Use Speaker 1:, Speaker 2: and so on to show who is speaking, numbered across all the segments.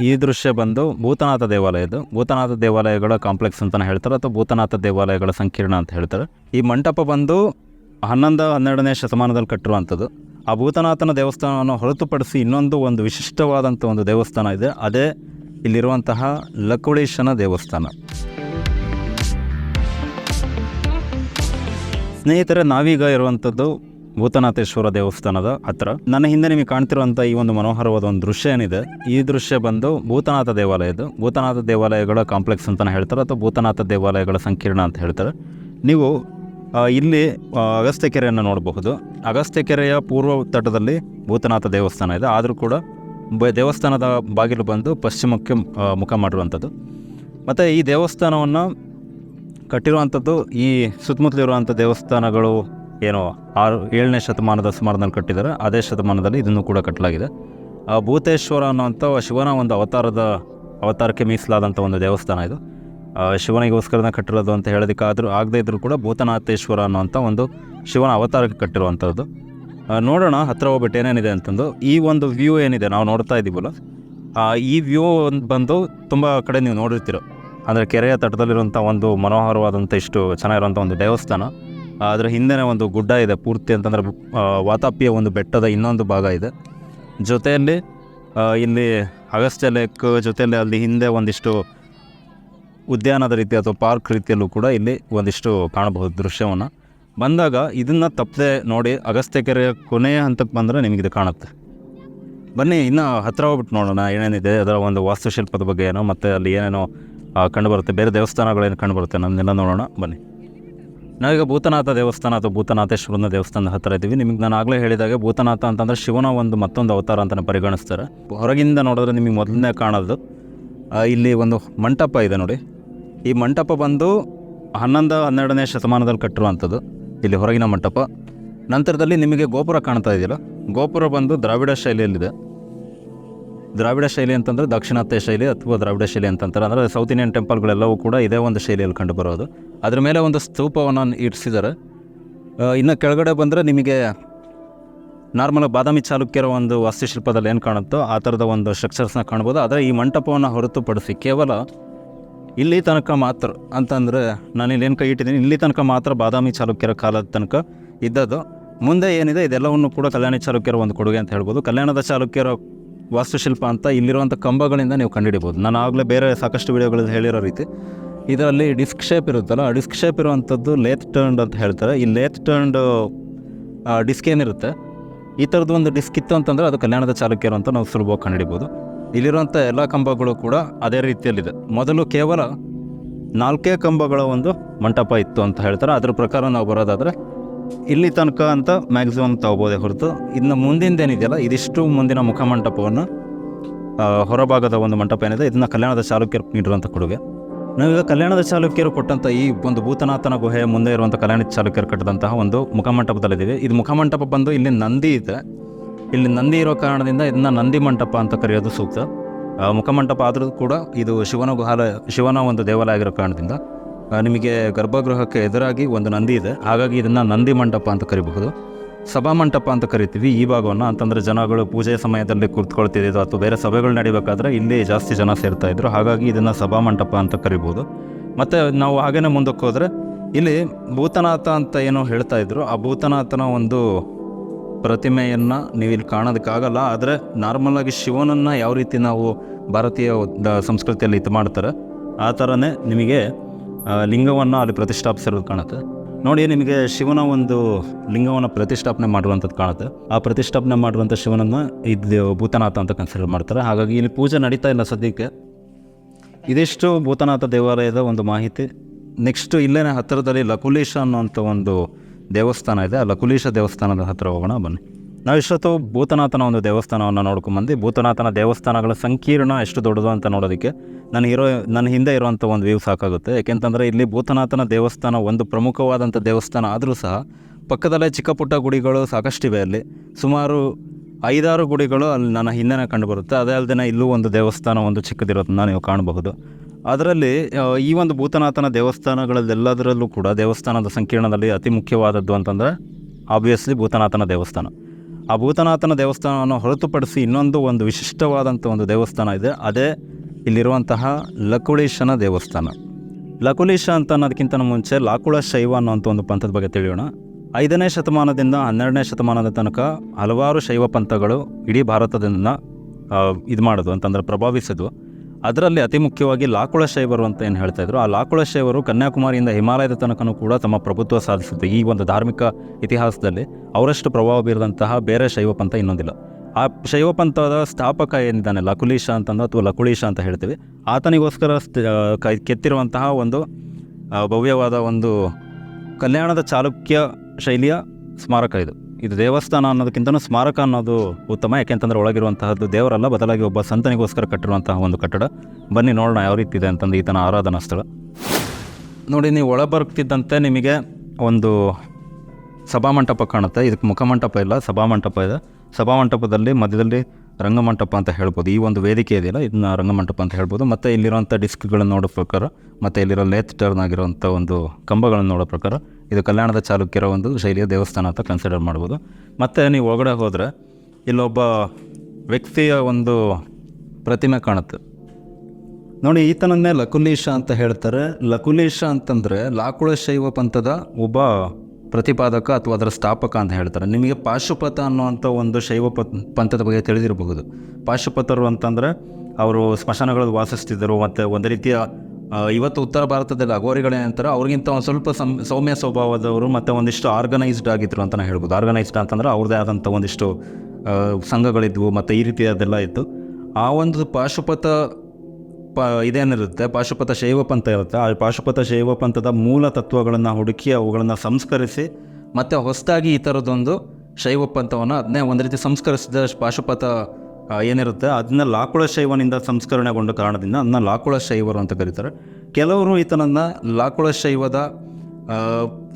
Speaker 1: ಈ ದೃಶ್ಯ ಬಂದು ಭೂತನಾಥ ದೇವಾಲಯದ್ದು. ಭೂತನಾಥ ದೇವಾಲಯಗಳ ಕಾಂಪ್ಲೆಕ್ಸ್ ಅಂತಲೇ ಹೇಳ್ತಾರೆ ಅಥವಾ ಭೂತನಾಥ ದೇವಾಲಯಗಳ ಸಂಕೀರ್ಣ ಅಂತ ಹೇಳ್ತಾರೆ. ಈ ಮಂಟಪ ಬಂದು ಹನ್ನೊಂದು, ಹನ್ನೆರಡನೇ ಶತಮಾನದಲ್ಲಿ ಕಟ್ಟಿರುವಂಥದ್ದು. ಆ ಭೂತನಾಥನ ದೇವಸ್ಥಾನವನ್ನು ಹೊರತುಪಡಿಸಿ ಇನ್ನೊಂದು ಒಂದು ವಿಶಿಷ್ಟವಾದಂಥ ಒಂದು ದೇವಸ್ಥಾನ ಇದೆ. ಅದೇ ಇಲ್ಲಿರುವಂತಹ ಲಕುಳೇಶನ ದೇವಸ್ಥಾನ. ಸ್ನೇಹಿತರೆ, ನಾವೀಗ ಇರುವಂಥದ್ದು ಭೂತನಾಥೇಶ್ವರ ದೇವಸ್ಥಾನದ ಹತ್ರ. ನನ್ನ ಹಿಂದೆ ನಿಮಗೆ ಕಾಣ್ತಿರುವಂಥ ಈ ಒಂದು ಮನೋಹರವಾದ ಒಂದು ದೃಶ್ಯ ಏನಿದೆ? ಈ ದೃಶ್ಯ ಬಂದು ಭೂತನಾಥ ದೇವಾಲಯದ ಭೂತನಾಥ ದೇವಾಲಯಗಳ ಕಾಂಪ್ಲೆಕ್ಸ್ ಅಂತಾನೆ ಹೇಳ್ತಾರೆ ಅಥವಾ ಭೂತನಾಥ ದೇವಾಲಯಗಳ ಸಂಕೀರ್ಣ ಅಂತ ಹೇಳ್ತಾರೆ. ನೀವು ಇಲ್ಲಿ ಅಗಸ್ತ್ಯ ಕೆರೆಯನ್ನು ನೋಡಬಹುದು. ಅಗಸ್ತ್ಯ ಕೆರೆಯ ಪೂರ್ವ ತಟದಲ್ಲಿ ಭೂತನಾಥ ದೇವಸ್ಥಾನ ಇದೆ. ಆದರೂ ಕೂಡ ದೇವಸ್ಥಾನದ ಬಾಗಿಲು ಬಂದು ಪಶ್ಚಿಮಕ್ಕೆ ಮುಖ ಮಾಡಿರುವಂಥದ್ದು. ಮತ್ತು ಈ ದೇವಸ್ಥಾನವನ್ನು ಕಟ್ಟಿರುವಂಥದ್ದು, ಈ ಸುತ್ತಮುತ್ತಲಿರುವಂಥ ದೇವಸ್ಥಾನಗಳು ಏನು ಆರು, ಏಳನೇ ಶತಮಾನದ ಸುಮಾರಿನಲ್ಲಿ ಕಟ್ಟಿದ್ದಾರೆ. ಅದೇ ಶತಮಾನದಲ್ಲಿ ಇದನ್ನು ಕೂಡ ಕಟ್ಟಲಾಗಿದೆ. ಆ ಭೂತೇಶ್ವರ ಅನ್ನುವಂಥ ಶಿವನ ಒಂದು ಅವತಾರದ, ಅವತಾರಕ್ಕೆ ಮೀಸಲಾದಂಥ ಒಂದು ದೇವಸ್ಥಾನ ಇದು. ಶಿವನಿಗೋಸ್ಕರನ ಕಟ್ಟಿರೋದು ಅಂತ ಹೇಳೋದಕ್ಕಾದರೂ ಆಗದೇ ಇದ್ದರೂ ಕೂಡ ಭೂತನಾಥೇಶ್ವರ ಅನ್ನುವಂಥ ಒಂದು ಶಿವನ ಅವತಾರಕ್ಕೆ ಕಟ್ಟಿರುವಂಥದ್ದು. ನೋಡೋಣ ಹತ್ರ ಹೋಗ್ಬಿಟ್ಟು ಏನೇನಿದೆ ಅಂತಂದು. ಈ ಒಂದು ವ್ಯೂ ಏನಿದೆ ನಾವು ನೋಡ್ತಾ ಇದ್ದೀವಲ್ಲ ಈ ವ್ಯೂ ಬಂದು ತುಂಬ ಕಡೆ ನೀವು ನೋಡಿರ್ತೀರೋ. ಅಂದರೆ ಕೆರೆಯ ತಟದಲ್ಲಿರುವಂಥ ಒಂದು ಮನೋಹರವಾದಂಥ ಇಷ್ಟು ಚೆನ್ನಾಗಿರುವಂಥ ಒಂದು ದೇವಸ್ಥಾನ. ಅದರ ಹಿಂದೆನೇ ಒಂದು ಗುಡ್ಡ ಇದೆ ಪೂರ್ತಿ ಅಂತಂದರೆ ವಾತಾಪಿಯ ಒಂದು ಬೆಟ್ಟದ ಇನ್ನೊಂದು ಭಾಗ ಇದೆ. ಜೊತೆಯಲ್ಲಿ ಇಲ್ಲಿ ಅಗಸ್ತ್ಯ ಲೇಕ್ ಜೊತೆಯಲ್ಲಿ ಅಲ್ಲಿ ಹಿಂದೆ ಒಂದಿಷ್ಟು ಉದ್ಯಾನದ ರೀತಿ ಅಥವಾ ಪಾರ್ಕ್ ರೀತಿಯಲ್ಲೂ ಕೂಡ ಇಲ್ಲಿ ಒಂದಿಷ್ಟು ಕಾಣಬಹುದು ದೃಶ್ಯವನ್ನು. ಬಂದಾಗ ಇದನ್ನು ತಪ್ಪದೆ ನೋಡಿ ಅಗಸ್ತ್ಯ ಕೆರೆಯ ಕೊನೆಯ ಹಂತಕ್ಕೆ ಬಂದರೆ ನಿಮಗೆ ಇದು ಕಾಣುತ್ತೆ. ಬನ್ನಿ, ಇನ್ನು ಹತ್ತಿರ ಹೋಗ್ಬಿಟ್ಟು ನೋಡೋಣ, ಏನೇನಿದೆ, ಅದರ ಒಂದು ವಾಸ್ತುಶಿಲ್ಪದ ಬಗ್ಗೆ ಏನೋ, ಮತ್ತು ಅಲ್ಲಿ ಏನೇನೋ ಕಂಡುಬರುತ್ತೆ, ಬೇರೆ ದೇವಸ್ಥಾನಗಳೇನು ಕಂಡುಬರುತ್ತೆ ನಮ್ಮನ್ನೆಲ್ಲ ನೋಡೋಣ, ಬನ್ನಿ. ನಾವೀಗ ಭೂತನಾಥ ದೇವಸ್ಥಾನ ಅಥವಾ ಭೂತನಾಥೇಶ್ವರನ ದೇವಸ್ಥಾನದ ಹತ್ತಿರ ಇದ್ದೀವಿ. ನಿಮಗೆ ನಾನು ಆಗಲೇ ಹೇಳಿದಾಗ ಭೂತನಾಥ ಅಂತಂದರೆ ಶಿವನ ಒಂದು ಮತ್ತೊಂದು ಅವತಾರ ಅಂತಲೇ ಪರಿಗಣಿಸ್ತಾರೆ. ಹೊರಗಿಂದ ನೋಡಿದ್ರೆ ನಿಮಗೆ ಮೊದಲನೇ ಕಾಣೋದು ಇಲ್ಲಿ ಒಂದು ಮಂಟಪ ಇದೆ ನೋಡಿ. ಈ ಮಂಟಪ ಬಂದು ಹನ್ನೊಂದು, ಹನ್ನೆರಡನೇ ಶತಮಾನದಲ್ಲಿ ಕಟ್ಟಿರುವಂಥದ್ದು, ಇಲ್ಲಿ ಹೊರಗಿನ ಮಂಟಪ. ನಂತರದಲ್ಲಿ ನಿಮಗೆ ಗೋಪುರ ಕಾಣ್ತಾ ಇದೆಯಲ್ಲ, ಗೋಪುರ ಬಂದು ದ್ರಾವಿಡ ಶೈಲಿಯಲ್ಲಿದೆ. ದ್ರಾವಿಡ ಶೈಲಿ ಅಂತಂದರೆ ದಕ್ಷಿಣಾತ್ಯ ಶೈಲಿ ಅಥವಾ ದ್ರಾವಿಡ ಶೈಲಿ ಅಂತಂತಾರೆ. ಅಂದರೆ ಸೌತ್ ಇಂಡಿಯನ್ ಟೆಂಪಲ್ಗಳೆಲ್ಲವೂ ಕೂಡ ಇದೇ ಒಂದು ಶೈಲಿಯಲ್ಲಿ ಕಂಡು ಬರೋದು. ಅದ್ರ ಮೇಲೆ ಒಂದು ಸ್ತೂಪವನ್ನು ಇರಿಸಿದ್ದಾರೆ. ಇನ್ನು ಕೆಳಗಡೆ ಬಂದರೆ ನಿಮಗೆ ನಾರ್ಮಲ್ ಬಾದಾಮಿ ಚಾಲುಕ್ಯರ ಒಂದು ವಾಸ್ತುಶಿಲ್ಪದಲ್ಲಿ ಏನು ಕಾಣುತ್ತೋ ಆ ಥರದ ಒಂದು ಸ್ಟ್ರಕ್ಚರ್ಸ್ನ ಕಾಣ್ಬೋದು. ಆದರೆ ಈ ಮಂಟಪವನ್ನು ಹೊರತುಪಡಿಸಿ ಕೇವಲ ಇಲ್ಲಿ ತನಕ ಮಾತ್ರ ಅಂತಂದರೆ ನಾನು ಇಲ್ಲಿ ಏನು ಕೈ ಇಟ್ಟಿದ್ದೀನಿ, ಇಲ್ಲಿ ತನಕ ಮಾತ್ರ ಬಾದಾಮಿ ಚಾಲುಕ್ಯರ ಕಾಲದ ತನಕ ಇದ್ದದ್ದು. ಮುಂದೆ ಏನಿದೆ, ಇದೆಲ್ಲವನ್ನು ಕೂಡ ಕಲ್ಯಾಣಿ ಚಾಲುಕ್ಯರ ಒಂದು ಕೊಡುಗೆ ಅಂತ ಹೇಳ್ಬೋದು. ಕಲ್ಯಾಣದ ಚಾಲುಕ್ಯರ ವಾಸ್ತುಶಿಲ್ಪ ಅಂತ ಇಲ್ಲಿರುವಂಥ ಕಂಬಗಳಿಂದ ನೀವು ಕಂಡುಹಿಡಿಬೋದು. ನಾನು ಆಗಲೇ ಬೇರೆ ಸಾಕಷ್ಟು ವಿಡಿಯೋಗಳಲ್ಲಿ ಹೇಳಿರೋ ರೀತಿ. ಇದರಲ್ಲಿ ಡಿಸ್ಕ್ ಶೇಪ್ ಇರುತ್ತಲ್ಲ, ಆ ಡಿಸ್ಕ್ ಶೇಪ್ ಇರುವಂಥದ್ದು ಲೇತ್ ಟರ್ನ್ಡ್ ಅಂತ ಹೇಳ್ತಾರೆ. ಈ ಲೇತ್ ಟರ್ನ್ಡ್ ಡಿಸ್ಕ್ ಏನಿರುತ್ತೆ? ಈ ಥರದ್ದು ಒಂದು ಡಿಸ್ಕ್ ಇತ್ತು ಅಂತಂದರೆ ಅದು ಕಲ್ಯಾಣದ ಚಾಲುಕ್ಯರು ಅಂತ ನಾವು ಸುಲಭವಾಗಿ ಕಂಡುಹಿಡಿಬೋದು. ಇಲ್ಲಿರುವಂಥ ಎಲ್ಲ ಕಂಬಗಳು ಕೂಡ ಅದೇ ರೀತಿಯಲ್ಲಿದೆ. ಮೊದಲು ಕೇವಲ ನಾಲ್ಕೇ ಕಂಬಗಳ ಒಂದು ಮಂಟಪ ಇತ್ತು ಅಂತ ಹೇಳ್ತಾರೆ. ಅದ್ರ ಪ್ರಕಾರ ನಾವು ಬರೋದಾದರೆ ಇಲ್ಲಿ ತನಕ ಅಂತ ಮ್ಯಾಕ್ಸಿಮಮ್ ತಗೋಬೋದೇ ಹೊರತು. ಇನ್ನು ಮುಂದಿಂದೇನಿದೆಯಲ್ಲ ಇದಿಷ್ಟು ಮುಂದಿನ ಮುಖಮಂಟಪವನ್ನು ಹೊರಭಾಗದ ಒಂದು ಮಂಟಪ ಏನಿದೆ, ಇದನ್ನು ಕಲ್ಯಾಣದ ಚಾಲುಕ್ಯರು ನೀಡಿರುವಂಥ ಕೊಡುಗೆ. ನಾವೀಗ ಕಲ್ಯಾಣದ ಚಾಲುಕ್ಯರು ಕೊಟ್ಟಂಥ ಈ ಒಂದು ಭೂತನಾಥನ ಗುಹೆಯ ಮುಂದೆ ಇರುವಂಥ ಕಲ್ಯಾಣ ಚಾಲುಕ್ಯರು ಕಟ್ಟಿದಂತಹ ಒಂದು ಮುಖಮಂಟಪದಲ್ಲಿದ್ದೀವಿ. ಇದು ಮುಖಮಂಟಪ ಬಂದು ಇಲ್ಲಿ ನಂದಿ ಇದೆ. ಇಲ್ಲಿ ನಂದಿ ಇರೋ ಕಾರಣದಿಂದ ಇದನ್ನ ನಂದಿ ಮಂಟಪ ಅಂತ ಕರೆಯೋದು ಸೂಕ್ತ. ಮುಖಮಂಟಪ ಆದರೂ ಕೂಡ ಇದು ಶಿವನ ಗುಹಾಲ ಶಿವನ ಒಂದು ದೇವಾಲಯ ಆಗಿರೋ ಕಾರಣದಿಂದ ನಿಮಗೆ ಗರ್ಭಗೃಹಕ್ಕೆ ಎದುರಾಗಿ ಒಂದು ನಂದಿ ಇದೆ. ಹಾಗಾಗಿ ಇದನ್ನು ನಂದಿ ಮಂಟಪ ಅಂತ ಕರಿಬಹುದು. ಸಭಾ ಮಂಟಪ ಅಂತ ಕರಿತೀವಿ ಈ ಭಾಗವನ್ನು. ಅಂತಂದರೆ ಜನಗಳು ಪೂಜೆ ಸಮಯದಲ್ಲಿ ಕುರ್ತ್ಕೊಳ್ತಿದ್ದು ಅಥವಾ ಬೇರೆ ಸಭೆಗಳು ನಡಿಬೇಕಾದ್ರೆ ಇಲ್ಲಿ ಜಾಸ್ತಿ ಜನ ಸೇರ್ತಾ ಇದ್ರು. ಹಾಗಾಗಿ ಇದನ್ನು ಸಭಾ ಮಂಟಪ ಅಂತ ಕರಿಬೋದು ಮತ್ತು ನಾವು ಹಾಗೇನೆ ಮುಂದಕ್ಕೆ ಹೋದರೆ ಇಲ್ಲಿ ಭೂತನಾಥ ಅಂತ ಏನೋ ಹೇಳ್ತಾ ಇದ್ರು. ಆ ಭೂತನಾಥನ ಒಂದು ಪ್ರತಿಮೆಯನ್ನು ನೀವು ಇಲ್ಲಿ ಕಾಣೋದಕ್ಕಾಗಲ್ಲ. ಆದರೆ ನಾರ್ಮಲಾಗಿ ಶಿವನನ್ನು ಯಾವ ರೀತಿ ನಾವು ಭಾರತೀಯ ಸಂಸ್ಕೃತಿಯಲ್ಲಿ ಇದು ಮಾಡ್ತಾರೆ, ಆ ಥರನೇ ನಿಮಗೆ ಲಿಂಗವನ್ನು ಅಲ್ಲಿ ಪ್ರತಿಷ್ಠಾಪಿಸಿರೋದು ಕಾಣುತ್ತೆ. ನೋಡಿ, ನಿಮಗೆ ಶಿವನ ಒಂದು ಲಿಂಗವನ್ನು ಪ್ರತಿಷ್ಠಾಪನೆ ಮಾಡುವಂಥದ್ದು ಕಾಣುತ್ತೆ. ಆ ಪ್ರತಿಷ್ಠಾಪನೆ ಮಾಡುವಂಥ ಶಿವನನ್ನು ಇದು ಭೂತನಾಥ ಅಂತ ಕನ್ಸಿಡರ್ ಮಾಡ್ತಾರೆ. ಹಾಗಾಗಿ ಇಲ್ಲಿ ಪೂಜೆ ನಡೀತಾ ಇಲ್ಲ ಸದ್ಯಕ್ಕೆ. ಇದಿಷ್ಟು ಭೂತನಾಥ ದೇವಾಲಯದ ಒಂದು ಮಾಹಿತಿ. ನೆಕ್ಸ್ಟು ಇಲ್ಲೇ ಹತ್ತಿರದಲ್ಲಿ ಲಕುಲೀಶ ಅನ್ನುವಂಥ ಒಂದು ದೇವಸ್ಥಾನ ಇದೆ. ಆ ಲಕುಲೀಶ ದೇವಸ್ಥಾನದ ಹತ್ತಿರ ಹೋಗೋಣ, ಬನ್ನಿ. ನಾವು ಇಷ್ಟೊತ್ತು ಭೂತನಾಥನ ಒಂದು ದೇವಸ್ಥಾನವನ್ನು ನೋಡ್ಕೊಂಬಂದು ಭೂತನಾಥನ ದೇವಸ್ಥಾನಗಳ ಸಂಕೀರ್ಣ ಎಷ್ಟು ದೊಡ್ಡದು ಅಂತ ನೋಡೋದಕ್ಕೆ. ನನ್ನ ಇರೋ, ನನ್ನ ಹಿಂದೆ ಇರುವಂಥ ಒಂದು ವ್ಯೂ ಸಾಕಾಗುತ್ತೆ. ಯಾಕೆಂತಂದರೆ ಇಲ್ಲಿ ಭೂತನಾಥನ ದೇವಸ್ಥಾನ ಒಂದು ಪ್ರಮುಖವಾದಂಥ ದೇವಸ್ಥಾನ ಆದರೂ ಸಹ ಪಕ್ಕದಲ್ಲೇ ಚಿಕ್ಕ ಪುಟ್ಟ ಗುಡಿಗಳು ಸಾಕಷ್ಟಿವೆ ಅಲ್ಲಿ. ಸುಮಾರು ಐದಾರು ಗುಡಿಗಳು ಅಲ್ಲಿ ನನ್ನ ಹಿಂದೆನೇ ಕಂಡುಬರುತ್ತೆ. ಅದೇ ಅಲ್ಲದೆ ಇಲ್ಲೂ ಒಂದು ದೇವಸ್ಥಾನ, ಒಂದು ಚಿಕ್ಕದಿರೋದನ್ನ ನೀವು ಕಾಣಬಹುದು. ಅದರಲ್ಲಿ ಈ ಒಂದು ಭೂತನಾಥನ ದೇವಸ್ಥಾನಗಳಲ್ಲೆಲ್ಲದರಲ್ಲೂ ಕೂಡ ದೇವಸ್ಥಾನದ ಸಂಕೀರ್ಣದಲ್ಲಿ ಅತಿ ಮುಖ್ಯವಾದದ್ದು ಅಂತಂದರೆ ಆಬ್ವಿಯಸ್ಲಿ ಭೂತನಾಥನ ದೇವಸ್ಥಾನ. ಆ ಭೂತನಾಥನ ದೇವಸ್ಥಾನವನ್ನು ಹೊರತುಪಡಿಸಿ ಇನ್ನೊಂದು ಒಂದು ವಿಶಿಷ್ಟವಾದಂಥ ಒಂದು ದೇವಸ್ಥಾನ ಇದೆ. ಅದೇ ಇಲ್ಲಿರುವಂತಹ ಲಕುಳೇಶನ ದೇವಸ್ಥಾನ. ಲಕುಲೇಶ ಅಂತ ಅನ್ನೋದಕ್ಕಿಂತ ಮುಂಚೆ ಲಾಕುಳ ಶೈವ ಅನ್ನೋಂಥ ಒಂದು ಪಂಥದ ಬಗ್ಗೆ ತಿಳಿಯೋಣ. ಐದನೇ ಶತಮಾನದಿಂದ ಹನ್ನೆರಡನೇ ಶತಮಾನದ ತನಕ ಹಲವಾರು ಶೈವ ಪಂಥಗಳು ಇಡೀ ಭಾರತದಿಂದ ಇದು ಮಾಡೋದು ಅಂತಂದ್ರೆ ಪ್ರಭಾವಿಸಿದ್ವು. ಅದರಲ್ಲಿ ಅತಿ ಮುಖ್ಯವಾಗಿ ಲಾಕುಳ ಶೈವರು ಅಂತ ಏನು ಹೇಳ್ತಾ ಇದ್ರು? ಆ ಲಾಕುಳ ಶೈವರು ಕನ್ಯಾಕುಮಾರಿಯಿಂದ ಹಿಮಾಲಯದ ತನಕನೂ ಕೂಡ ತಮ್ಮ ಪ್ರಭುತ್ವ ಸಾಧಿಸಿದ್ದು. ಈ ಒಂದು ಧಾರ್ಮಿಕ ಇತಿಹಾಸದಲ್ಲಿ ಅವರಷ್ಟು ಪ್ರಭಾವ ಬೀರಿದಂತಹ ಬೇರೆ ಶೈವ ಪಂಥ ಇನ್ನೊಂದಿಲ್ಲ. ಆ ಶೈವ ಪಂಥದ ಸ್ಥಾಪಕ ಏನಿದ್ದಾನೆ, ಲಕುಲೀಶ ಅಂತಂದು ಅಥವಾ ಲಕುಳೀಶ ಅಂತ ಹೇಳ್ತೀವಿ, ಆತನಿಗೋಸ್ಕರ ಕೆತ್ತಿರುವಂತಹ ಒಂದು ಭವ್ಯವಾದ ಒಂದು ಕಲ್ಯಾಣದ ಚಾಲುಕ್ಯ ಶೈಲಿಯ ಸ್ಮಾರಕ ಇದು. ಇದು ದೇವಸ್ಥಾನ ಅನ್ನೋದಕ್ಕಿಂತನೂ ಸ್ಮಾರಕ ಅನ್ನೋದು ಉತ್ತಮ, ಯಾಕೆಂತಂದ್ರೆ ಒಳಗಿರುವಂತಹದ್ದು ದೇವರಲ್ಲ, ಬದಲಾಗಿ ಒಬ್ಬ ಸಂತನಿಗೋಸ್ಕರ ಕಟ್ಟಿರುವಂತಹ ಒಂದು ಕಟ್ಟಡ. ಬನ್ನಿ ನೋಡೋಣ ಯಾವ ರೀತಿ ಇದೆ ಅಂತಂದು ಈತನ ಆರಾಧನಾ ಸ್ಥಳ. ನೋಡಿ, ನೀವು ಒಳ ಬರ್ತಿದ್ದಂತೆ ನಿಮಗೆ ಒಂದು ಸಭಾಮಂಟಪ ಕಾಣುತ್ತೆ. ಇದಕ್ಕೆ ಮುಖಮಂಟಪ ಇಲ್ಲ, ಸಭಾಮಂಟಪ ಇದೆ. ಸಭಾಮಂಟಪದಲ್ಲಿ ಮಧ್ಯದಲ್ಲಿ ರಂಗಮಂಟಪ ಅಂತ ಹೇಳ್ಬೋದು. ಈ ಒಂದು ವೇದಿಕೆ ಇದೆಯಲ್ಲ, ಇದನ್ನ ರಂಗಮಂಟಪ ಅಂತ ಹೇಳ್ಬೋದು. ಮತ್ತು ಇಲ್ಲಿರುವಂಥ ಡಿಸ್ಕ್ಗಳನ್ನು ನೋಡೋ ಪ್ರಕಾರ, ಮತ್ತು ಇಲ್ಲಿರೋ ಲೇತ್ ಟರ್ನ್ ಆಗಿರುವಂಥ ಒಂದು ಕಂಬಗಳನ್ನು ನೋಡೋ ಪ್ರಕಾರ, ಇದು ಕಲ್ಯಾಣದ ಚಾಲುಕ್ಯರ ಒಂದು ಶೈಲಿಯ ದೇವಸ್ಥಾನ ಅಂತ ಕನ್ಸಿಡರ್ ಮಾಡ್ಬೋದು. ಮತ್ತು ನೀವು ಒಳಗಡೆ ಹೋದರೆ, ಇಲ್ಲೊಬ್ಬ ವ್ಯಕ್ತಿಯ ಒಂದು ಪ್ರತಿಮೆ ಕಾಣುತ್ತೆ. ನೋಡಿ, ಈತನನ್ನೇ ಲಕುಲೀಶ ಅಂತ ಹೇಳ್ತಾರೆ. ಲಕುಲೀಶ ಅಂತಂದರೆ ಲಾಕುಳ ಶೈವ ಪಂಥದ ಒಬ್ಬ ಪ್ರತಿಪಾದಕ ಅಥವಾ ಅದರ ಸ್ಥಾಪಕ ಅಂತ ಹೇಳ್ತಾರೆ. ನಿಮಗೆ ಪಾಶುಪತ ಅನ್ನುವಂಥ ಒಂದು ಶೈವ ಪಂಥದ ಬಗ್ಗೆ ತಿಳಿದಿರಬಹುದು. ಪಾಶುಪತರು ಅಂತಂದರೆ ಅವರು ಸ್ಮಶಾನಗಳಲ್ಲಿ ವಾಸಿಸ್ತಿದ್ದರು, ಮತ್ತು ಒಂದು ರೀತಿಯ ಇವತ್ತು ಉತ್ತರ ಭಾರತದಲ್ಲಿ ಅಗೋರಿಗಳೇ ಅಂತಾರೆ, ಅವ್ರಿಗಿಂತ ಒಂದು ಸ್ವಲ್ಪ ಸಂ, ಸೌಮ್ಯ ಸ್ವಭಾವದವರು ಮತ್ತು ಒಂದಿಷ್ಟು ಆರ್ಗನೈಸ್ಡ್ ಆಗಿದ್ರು ಅಂತಲೇ ಹೇಳ್ಬೋದು. ಆರ್ಗನೈಸ್ಡ್ ಅಂತಂದ್ರೆ ಅವ್ರದ್ದೇ ಆದಂಥ ಒಂದಿಷ್ಟು ಸಂಘಗಳಿದ್ವು, ಮತ್ತು ಈ ರೀತಿಯದೆಲ್ಲ ಇತ್ತು. ಆ ಒಂದು ಪಾಶುಪತ ಪ ಇದೇನಿರುತ್ತೆ ಪಾಶುಪತ ಶೈವ ಪಂಥ ಇರುತ್ತೆ. ಆ ಪಾಶುಪತ ಶೈವ ಪಂಥದ ಮೂಲ ತತ್ವಗಳನ್ನು ಹುಡುಕಿ ಅವುಗಳನ್ನು ಸಂಸ್ಕರಿಸಿ ಮತ್ತು ಹೊಸದಾಗಿ ಈ ಥರದ್ದೊಂದು ಶೈವ ಪಂಥವನ್ನು ಅದನ್ನೇ ಒಂದು ರೀತಿ ಸಂಸ್ಕರಿಸಿದ ಪಾಶುಪತ ಏನಿರುತ್ತೆ. ಅದನ್ನ ಲಾಕುಳ ಶೈವನಿಂದ ಸಂಸ್ಕರಣೆಗೊಂಡ ಕಾರಣದಿಂದ ಅದನ್ನ ಲಾಕುಳ ಶೈವರು ಅಂತ ಕರೀತಾರೆ. ಕೆಲವರು ಈತನನ್ನು ಲಾಕುಳ ಶೈವದ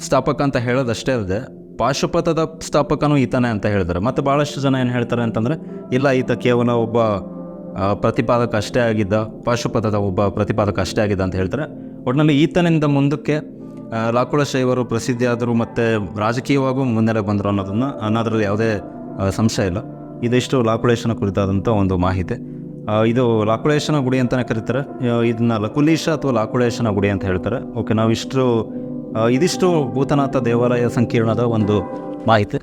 Speaker 1: ಸ್ಥಾಪಕ ಅಂತ ಹೇಳೋದಷ್ಟೇ ಅಲ್ಲದೆ ಪಾಶುಪಥದ ಸ್ಥಾಪಕನೂ ಈತನೇ ಅಂತ ಹೇಳಿದ್ದಾರೆ ಮತ್ತು ಭಾಳಷ್ಟು ಜನ ಏನು ಹೇಳ್ತಾರೆ ಅಂತಂದರೆ, ಇಲ್ಲ, ಈತ ಕೇವಲ ಒಬ್ಬ ಪ್ರತಿಪಾದಕ ಅಷ್ಟೇ ಆಗಿದ್ದ ಪಾಶುಪಥದ ಒಬ್ಬ ಪ್ರತಿಪಾದಕ ಅಷ್ಟೇ ಆಗಿದ್ದ ಅಂತ ಹೇಳ್ತಾರೆ. ಒಟ್ಟಿನಲ್ಲಿ ಈತನಿಂದ ಮುಂದಕ್ಕೆ ಲಾಕುಳ ಶೈವರು ಪ್ರಸಿದ್ಧಿಯಾದರು ಮತ್ತು ರಾಜಕೀಯವಾಗೂ ಮುನ್ನೆಲೆ ಬಂದರು ಅನ್ನೋದನ್ನು ಅನ್ನೋದ್ರಲ್ಲಿ ಯಾವುದೇ ಸಂಶಯ ಇಲ್ಲ. ಇದಿಷ್ಟು ಲಾಕುಳೇಶನ ಕುರಿತಾದಂಥ ಒಂದು ಮಾಹಿತಿ. ಇದು ಲಾಕುಳೇಶನ ಗುಡಿ ಅಂತಲೇ ಕರೀತಾರೆ. ಇದನ್ನ ಲಕುಲೀಶ ಅಥವಾ ಲಾಕುಳೇಶನ ಗುಡಿ ಅಂತ ಹೇಳ್ತಾರೆ. ಓಕೆ, ನಾವಿಷ್ಟು ಇದಿಷ್ಟು ಭೂತನಾಥ ದೇವಾಲಯ ಸಂಕೀರ್ಣದ ಒಂದು ಮಾಹಿತಿ.